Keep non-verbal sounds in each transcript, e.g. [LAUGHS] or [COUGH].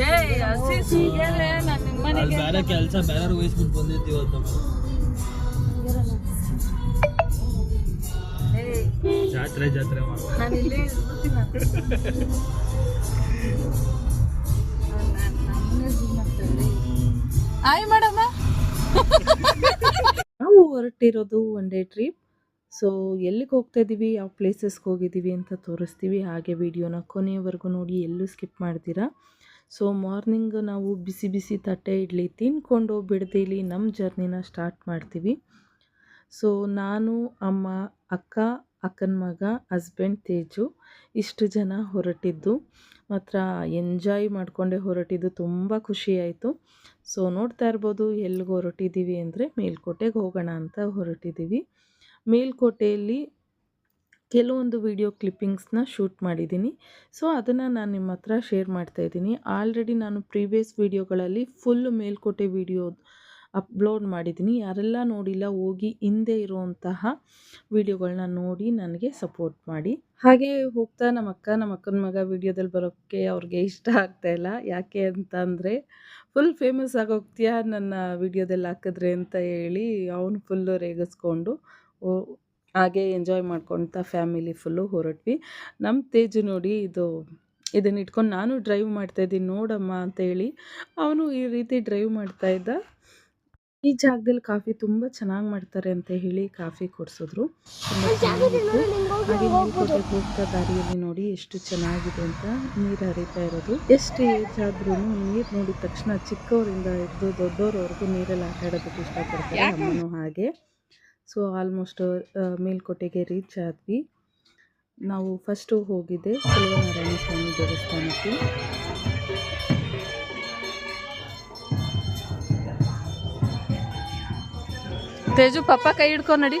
ಅಲ್ಲಿ ಮನೆಗೆ ಬೇರೆ ಕೆಲಸ ಬೇರೆ ವಹಿಸ್ಬಿಟ್ಟು ಬಂದಿರ್ತೀವಿ ಅಂತ ಏ ಜಾತ್ರೆ ಜಾತ್ರೆ ಆಯ್ ನಾವು ಹೊರಟಿರೋದು ಒನ್ ಡೇ ಟ್ರಿಪ್ ಸೊ ಎಲ್ಲಿಗೆ ಹೋಗ್ತಾ ಇದ್ದೀವಿ ಯಾವ ಪ್ಲೇಸಸ್ಗೆ ಹೋಗಿದ್ದೀವಿ ಅಂತ ತೋರಿಸ್ತೀವಿ. ಹಾಗೆ ವಿಡಿಯೋನ ಕೊನೆಯವರೆಗೂ ನೋಡಿ ಎಲ್ಲೂ ಸ್ಕಿಪ್ ಮಾಡ್ತೀರಾ? ಸೊ ಮಾರ್ನಿಂಗ್ ನಾವು ಬಿಸಿ ಬಿಸಿ ತಟ್ಟೆ ಇಡ್ಲಿ ತಿನ್ಕೊಂಡು ಬಿಡ್ದಿಲಿ ನಮ್ಮ ಜರ್ನಿನ ಸ್ಟಾರ್ಟ್ ಮಾಡ್ತೀವಿ. ಸೊ ನಾನು, ಅಮ್ಮ, ಅಕ್ಕ, ಅಕ್ಕನ ಮಗ, ಹಸ್ಬೆಂಡ್, ತೇಜು ಇಷ್ಟು ಜನ ಹೊರಟಿದ್ದು. ಮಾತ್ರ ಎಂಜಾಯ್ ಮಾಡಿಕೊಂಡೇ ಹೊರಟಿದ್ದು, ತುಂಬ ಖುಷಿಯಾಯಿತು ಸೊ ನೋಡ್ತಾ ಇರ್ಬೋದು ಎಲ್ಲಿಗೆ ಹೊರಟಿದ್ದೀವಿ ಅಂದರೆ ಮೇಲ್ಕೋಟೆಗೆ ಹೋಗೋಣ ಅಂತ ಹೊರಟಿದ್ದೀವಿ. ಮೇಲ್ಕೋಟೆಯಲ್ಲಿ ಕೆಲವೊಂದು ವಿಡಿಯೋ ಕ್ಲಿಪ್ಪಿಂಗ್ಸ್ನ ಶೂಟ್ ಮಾಡಿದ್ದೀನಿ. ಸೊ, ಅದನ್ನು ನಾನು ನಿಮ್ಮ ಹತ್ರ ಶೇರ್ ಮಾಡ್ತಾ ಇದ್ದೀನಿ. ಆಲ್ರೆಡಿ ನಾನು ಪ್ರೀವಿಯಸ್ ವೀಡಿಯೋಗಳಲ್ಲಿ ಫುಲ್ ಮೇಲ್ಕೋಟೆ ವಿಡಿಯೋ ಅಪ್ಲೋಡ್ ಮಾಡಿದ್ದೀನಿ. ಯಾರೆಲ್ಲ ನೋಡಿಲ್ಲ, ಹೋಗಿ ಹಿಂದೆ ಇರುವಂತಹ ವಿಡಿಯೋಗಳನ್ನ ನೋಡಿ ನನಗೆ ಸಪೋರ್ಟ್ ಮಾಡಿ. ಹಾಗೆ ಹೋಗ್ತಾ ನಮ್ಮ ಅಕ್ಕ, ನಮ್ಮ ಅಕ್ಕನ ಮಗ ವಿಡಿಯೋದಲ್ಲಿ ಬರೋಕ್ಕೆ ಅವ್ರಿಗೆ ಇಷ್ಟ ಆಗ್ತಾ ಇಲ್ಲ. ಯಾಕೆ ಅಂತ ಅಂದರೆ, ಫುಲ್ ಫೇಮಸ್ ಆಗೋಗ್ತೀಯಾ ನನ್ನ ವಿಡಿಯೋದಲ್ಲಿ ಹಾಕಿದ್ರೆ? ಅಂತ ಹೇಳಿ ಅವನು ಫುಲ್ಲು ರೇಗಿಸ್ಕೊಂಡು ಹಾಗೆ ಎಂಜಾಯ್ ಮಾಡ್ಕೊಳ್ತಾ ಫ್ಯಾಮಿಲಿ ಫುಲ್ಲು ಹೊರಟ್ವಿ. ನಮ್ಮ ತೇಜು ನೋಡಿ ಇದು ಇದನ್ನ ಇಟ್ಕೊಂಡು ನಾನು ಡ್ರೈವ್ ಮಾಡ್ತಾಯಿದ್ದೀನಿ ನೋಡಮ್ಮ ಅಂತ ಹೇಳಿ ಅವನು ಈ ರೀತಿ ಡ್ರೈವ್ ಮಾಡ್ತಾ ಇದ್ದ. ಈ ಜಾಗದಲ್ಲಿ ಕಾಫಿ ತುಂಬ ಚೆನ್ನಾಗಿ ಮಾಡ್ತಾರೆ ಅಂತ ಹೇಳಿ ಕಾಫಿ ಕೊಡಿಸಿದ್ರು. ಹಾಗೆ ಹೋಗ್ತಾ ದಾರಿಯಲ್ಲಿ ನೋಡಿ ಎಷ್ಟು ಚೆನ್ನಾಗಿದೆ ಅಂತ ನೀರು ಹರಿತಾ ಇರೋದು. ಎಷ್ಟು ಏಜ್ ಆದ್ರೂ ನೀರು ನೋಡಿದ ತಕ್ಷಣ ಚಿಕ್ಕವರಿಂದ ಹಿಡಿದು ದೊಡ್ಡವರವರೆಗೂ ನೀರಲ್ಲಿ ಆಟ ಆಡೋದಕ್ಕೆ ಇಷ್ಟಪಡ್ತಾರೆ ಅಮ್ಮನೂ ಹಾಗೆ. ಸೊ ಆಲ್ಮೋಸ್ಟ್ ಮೇಲ್ಕೋಟೆಗೆ ರೀಚ್ ಆದ್ವಿ. ನಾವು ಫಸ್ಟು ಹೋಗಿದ್ದೆ ನಾರಾಯಣ ಸ್ವಾಮಿ ದೇವಸ್ಥಾನಕ್ಕೆ. ತೇಜು ಪಪ್ಪ ಕೈ ಹಿಡ್ಕೊ ನಡಿ.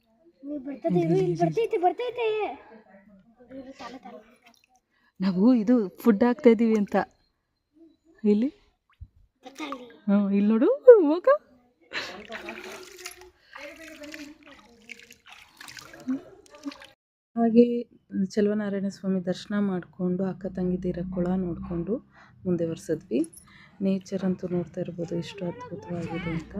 ನಾವು ಇದು ಫುಡ್ ಹಾಕ್ತಾ ಇದೀವಿ ಅಂತ. ಇಲ್ಲಿ? ಹ್ಞೂ ಇಲ್ಲಿ ನೋಡು ಹೋಗ. ಹಾಗೆ ಚಲುವನಾರಾಯಣ ಸ್ವಾಮಿ ದರ್ಶನ ಮಾಡಿಕೊಂಡು ಅಕ್ಕ ತಂಗಿದಿರ ಕೊಳ ನೋಡಿಕೊಂಡು ಮುಂದೆ ವರ್ಸಿದ್ವಿ. ನೇಚರ್ ಅಂತೂ ನೋಡ್ತಾ ಇರ್ಬೋದು ಎಷ್ಟು ಅದ್ಭುತವಾಗಿದೆ ಅಂತ.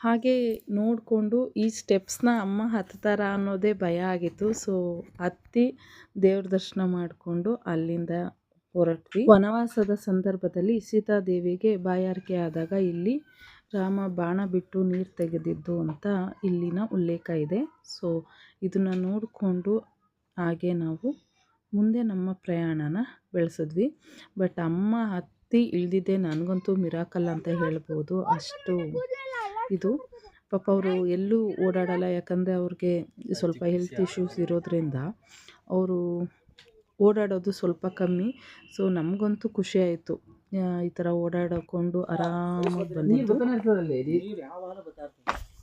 ಹಾಗೆ ನೋಡಿಕೊಂಡು ಈ ಸ್ಟೆಪ್ಸ್ನ ಅಮ್ಮ ಹತ್ತಾರ ಅನ್ನೋದೇ ಭಯ ಆಗಿತ್ತು. ಸೊ ಹತ್ತಿ ದೇವ್ರ ದರ್ಶನ ಮಾಡಿಕೊಂಡು ಅಲ್ಲಿಂದ ಹೊರಟ್ವಿ. ವನವಾಸದ ಸಂದರ್ಭದಲ್ಲಿ ಸೀತಾದೇವಿಗೆ ಬಾಯಾರಿಕೆ ಆದಾಗ ಇಲ್ಲಿ ರಾಮ ಬಾಣ ಬಿಟ್ಟು ನೀರು ತೆಗೆದಿದ್ದು ಅಂತ ಇಲ್ಲಿನ ಉಲ್ಲೇಖ ಇದೆ. ಸೊ ಇದನ್ನು ನೋಡಿಕೊಂಡು ಹಾಗೆ ನಾವು ಮುಂದೆ ನಮ್ಮ ಪ್ರಯಾಣನ ಬೆಳೆಸಿದ್ವಿ. ಬಟ್ ಅಮ್ಮ ಹತ್ತಿ ಇಳಿದಿದ್ದೆ ನನಗಂತೂ ಮಿರಾಕಲ್ ಅಂತ ಹೇಳ್ಬೋದು ಅಷ್ಟು. ಇದು ಪಾಪ ಅವರು ಎಲ್ಲೂ ಓಡಾಡಲ್ಲ ಯಾಕಂದರೆ ಅವ್ರಿಗೆ ಸ್ವಲ್ಪ ಹೆಲ್ತ್ ಇಶ್ಯೂಸ್ ಇರೋದ್ರಿಂದ. ಅವರು ಓಡಾಡೋದು ಸ್ವಲ್ಪ ಕಮ್ಮಿ. ಸೊ ನಮಗಂತೂ ಖುಷಿ ಆಯಿತು. ಈ ಥರ ಓಡಾಡಿಕೊಂಡು ಆರಾಮಾಗಿ ಬಂದಿತ್ತು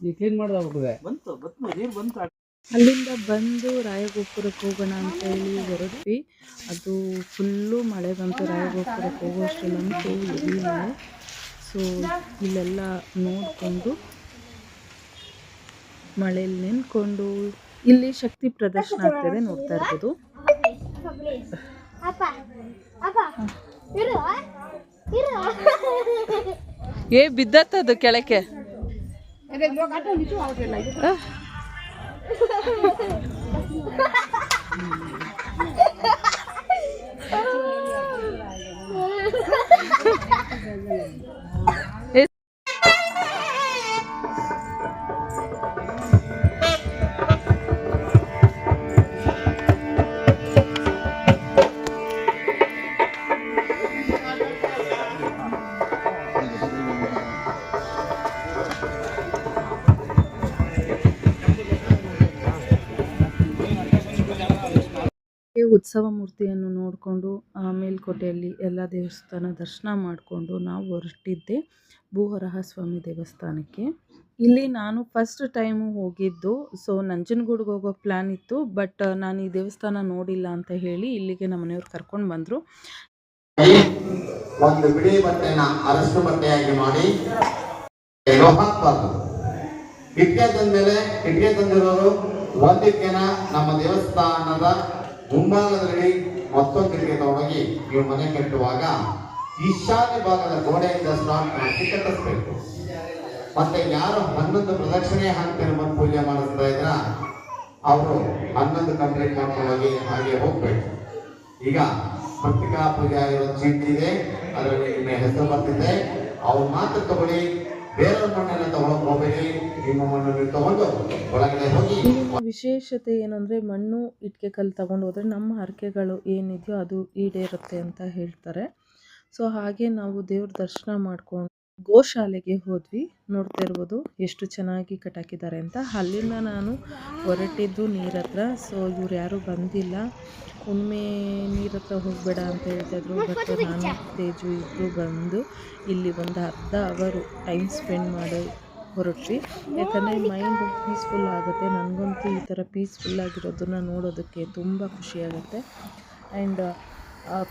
ನೀವು ಕ್ಲೀನ್ ಮಾಡ್ದಾಗ್ಬಿಟ್ಟಿದೆ ಬಂತು ಬಂತು ನೀರು ಬಂತು. ಅಲ್ಲಿಂದ ಬಂದು ರಾಯಗೋಪುರಕ್ಕೆ ಹೋಗೋಣ ಅಂತ ಹೇಳಿ ಹೊರಟ್ವಿ. ಅದು ಫುಲ್ಲು ಮಳೆ ಬಂತು ರಾಯಗೋಪುರಕ್ಕೆ ಹೋಗೋಷ್ಟಲ್ಲಂತೂ ಎಲ್ಲಿ ಮಳೆ ಸೊ ಇಲ್ಲೆಲ್ಲ ನೋಡಿಕೊಂಡು ಮಳೆಯಲ್ಲಿ ನೆನ್ಕೊಂಡು ಇಲ್ಲಿ ಶಕ್ತಿ ಪ್ರದರ್ಶನ ಆಗ್ತಿದೆ ನೋಡ್ತಾ ಇರ್ಬೋದು. ಅಪ್ಪ ಅಪ್ಪ ಇರು ಇರು ಏ ಬಿದ್ದತ್ತದು ಕೆಳಕ್ಕೆ [LAUGHS] ಉತ್ಸವ ಮೂರ್ತಿಯನ್ನು ನೋಡಿಕೊಂಡು ಮೇಲ್ಕೋಟೆಯಲ್ಲಿ ಎಲ್ಲ ದೇವಸ್ಥಾನ ದರ್ಶನ ಮಾಡಿಕೊಂಡು ನಾವು ಹೊರಟಿದ್ದೆ ಭೂವರಹ ಸ್ವಾಮಿ ದೇವಸ್ಥಾನಕ್ಕೆ. ಇಲ್ಲಿ ನಾನು ಫಸ್ಟ್ ಟೈಮು ಹೋಗಿದ್ದು ಸೊ ನಂಜನಗೂಡಿಗೆ ಹೋಗೋ ಪ್ಲ್ಯಾನ್ ಇತ್ತು ಬಟ್ ನಾನು ಈ ದೇವಸ್ಥಾನ ನೋಡಿಲ್ಲ ಅಂತ ಹೇಳಿ ಇಲ್ಲಿಗೆ ನಮ್ಮ ಮನೆಯವ್ರು ಕರ್ಕೊಂಡು ಬಂದರು. ಒಂದು ಬಿಳಿ ಬಟ್ಟೆನ ಅರಸು ಬಟ್ಟೆಯಾಗಿ ಮಾಡಿ ಹಾಕಬಾರ್ದು. ಇಟ್ಕೆ ತಂದ್ಮೇಲೆ ಇಟ್ಕೆ ತಂದಿರೋರು ಒಂದಕ್ಕೆನ ನಮ್ಮ ದೇವಸ್ಥಾನದ ಮುಂಭಾಗದಲ್ಲಿ ಮತ್ತೊಂದಿಗೆ ತೊಡಗಿ ನೀವು ಮನೆ ಕಟ್ಟುವಾಗ ಈಶಾನ್ಯ ಭಾಗದ ಗೋಡೆಯಿಂದ ಸ್ಟಾರ್ಟ್ ಮಾಡಿ ಕಟ್ಟಿಸ್ಬೇಕು ಮತ್ತೆ ಯಾರು ಹನ್ನೊಂದು ಪ್ರದಕ್ಷಿಣೆ ಹಾಕ್ತಾರೆ ಬಂದು ಪೂಜೆ ಮಾಡಿಸ್ತಾ ಇದ್ರ ಅವರು ಹನ್ನೊಂದು ಕಂಪ್ಲೀಟ್ ಮಾಡ್ಕೊಂಡು ಹೋಗಿ ಹಾಗೆ ಹೋಗ್ಬೇಕು. ಈಗ ಪತ್ರಿಕಾ ಪೂಜೆ ಆಗಿರೋ ಚೀಟಿ ಇದೆ, ಅದರಲ್ಲಿ ನಿಮ್ಮ ಹೆಸರು ಬರ್ತಿದೆ. ಅವ್ರು ಮಾತ್ರ ತಗೊಳ್ಳಿ. ವಿಶೇಷತೆ ಏನಂದ್ರೆ ಮಣ್ಣು, ಇಟ್ಕೆ ಕಲ್ಲು ತಗೊಂಡು ಹೋದ್ರೆ ನಮ್ಮ ಹರಕೆಗಳು ಏನಿದೆಯೋ ಅದು ಈಡೇರುತ್ತೆ ಅಂತ ಹೇಳ್ತಾರೆ. ಸೊ ಹಾಗೆ ನಾವು ದೇವ್ರ ದರ್ಶನ ಮಾಡ್ಕೊಂಡು ಗೋಶಾಲೆಗೆ ಹೋದ್ವಿ. ನೋಡ್ತಾ ಇರ್ಬೋದು ಎಷ್ಟು ಚೆನ್ನಾಗಿ ಕಟ್ಟಾಕಿದ್ದಾರೆ ಅಂತ. ಅಲ್ಲಿಂದ ನಾನು ಹೊರಟಿದ್ದು ನೀರ ಹತ್ರ ಸೊ ಇವ್ರು ಯಾರೂ ಬಂದಿಲ್ಲ. ಒಮ್ಮೆ ನೀರ ಹತ್ರ ಹೋಗಬೇಡ ಅಂತ ಹೇಳ್ತಾಯಿದ್ರು ಬಟ್ ನಾನು ತೇಜು ಇಬ್ಬರು ಬಂದು ಇಲ್ಲಿ ಒಂದು ಅರ್ಧ ಅವರು ಟೈಮ್ ಸ್ಪೆಂಡ್ ಮಾಡಿ ಹೊರಟ್ವಿ. ಯಾಕಂದರೆ ಮೈಂಡ್ ಪೀಸ್ಫುಲ್ ಆಗುತ್ತೆ. ನನಗಂತೂ ಈ ಥರ ಪೀಸ್ಫುಲ್ ಆಗಿರೋದನ್ನ ನೋಡೋದಕ್ಕೆ ತುಂಬ ಖುಷಿಯಾಗುತ್ತೆ ಆ್ಯಂಡ್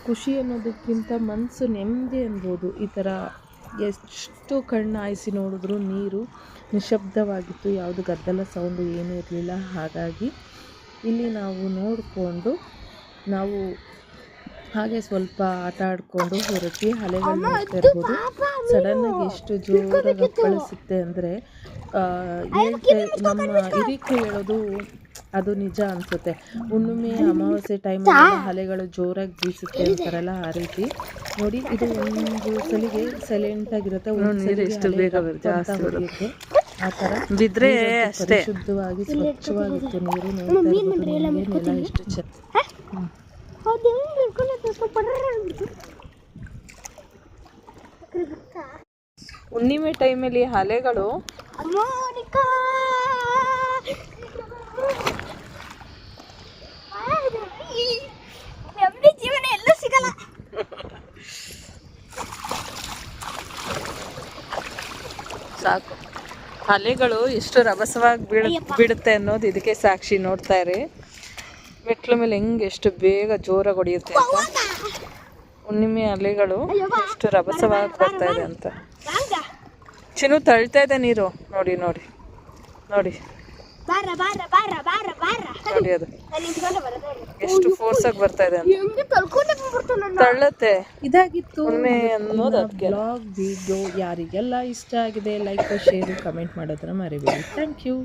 ಖುಷಿ ಅನ್ನೋದಕ್ಕಿಂತ ಮನಸ್ಸು ನೆಮ್ಮದಿ ಅನ್ಬೋದು. ಈ ಥರ ಎಷ್ಟು ಕಣ್ಣು ಹಾಯಿಸಿ ನೋಡಿದ್ರು ನೀರು ನಿಶಬ್ದವಾಗಿತ್ತು ಯಾವುದು ಗದ್ದಲ ಸೌಂಡು ಏನೂ ಇರಲಿಲ್ಲ. ಹಾಗಾಗಿ ಇಲ್ಲಿ ನಾವು ನೋಡಿಕೊಂಡು ನಾವು ಹಾಗೆ ಸ್ವಲ್ಪ ಆಟ ಆಡಿಕೊಂಡು ಹೊರಟಿ ಅಲೆಗಳು ನೋಡ್ತಾ ಇರ್ಬೋದು. ಸಡನ್ನಾಗಿ ಎಷ್ಟು ಜೋರಾಗಿ ಕಳಿಸುತ್ತೆ ಅಂದರೆ ಹೇಳ್ತೆ ನಮ್ಮ ಹಿರಿಕು ಹೇಳೋದು ಅದು ನಿಜ ಅನಿಸುತ್ತೆ. ಹುಣ್ಣಿಮೆ ಅಮಾವಾಸ್ಯೆ ಟೈಮಲ್ಲಿ ಅಲೆಗಳು ಜೋರಾಗಿ ಬೀಸುತ್ತೆ ಅಂತಾರಲ್ಲ ಆ ರೀತಿ. ನೋಡಿ ಇದು ಒಂದು ಸಲಿಗೆ ಸೈಲೆಂಟ್ ಆಗಿರುತ್ತೆ. ಎಷ್ಟು ಬೇಗ ಜಾಸ್ತಿ ಆ ಥರ ಬಿದ್ರೆ ನೀರು ಅಷ್ಟೇ. ಶುದ್ಧವಾಗಿ ಸ್ವಚ್ಛವಾಗಿತ್ತು ನೀರು ಎಷ್ಟು ಚೆನ್ನ ಹುಣ್ಣಿಮೆ ಟೈಮಲ್ಲಿ ಅಲೆಗಳು ನೆಮ್ಮದಿ ಜೀವನ ಎಲ್ಲೂ ಸಿಗಲ್ಲ. ಸಾಕು. ಅಲೆಗಳು ಎಷ್ಟು ರಭಸವಾಗಿ ಬೀಳ ಬಿಡುತ್ತೆ ಅನ್ನೋದು ಇದಕ್ಕೆ ಸಾಕ್ಷಿ ನೋಡ್ತಾ ಇರಿ. ಮೆಟ್ಲ ಮೇಲೆ ಹೆಂಗೆ ಎಷ್ಟು ಬೇಗ ಜೋರಾಗಿ ಹೊಡೆಯುತ್ತೆ ಅಂತ ಹುಣ್ಣಿಮೆ ಅಲೆಗಳು ಎಷ್ಟು ರಭಸವಾಗಿ ಬರ್ತಾ ಇದೆ ಅಂತ. ಚಿನ್ನು ತಳ್ತಾ ಇದೆ ನೀರು. ನೋಡಿ ನೋಡಿ ನೋಡಿ. ಬಾರ ಬಾರ ಬಾರ ಬಾರ ಬಾರ. ನೋಡಿ ಅದು. ಎಷ್ಟು ಫೋರ್ಸ್ ಆಗಿ ಬರ್ತಾ ಇದೆ ತಳ್ಳತ್ತೆ. ಇದಾಗಿತ್ತು. ಹುಣ್ಣಿಮೆ ಅನ್ನೋದು ಅದಕ್ಕೆ. ಬ್ಲಾಗ್ ವಿಡಿಯೋ ಯಾರಿಗೆಲ್ಲ ಇಷ್ಟ ಆಗಿದೆ ಲೈಕ್ ಶೇರ್ ಕಮೆಂಟ್ ಮಾಡೋದನ್ನ ಮರಿಬೇಡಿ. Thank you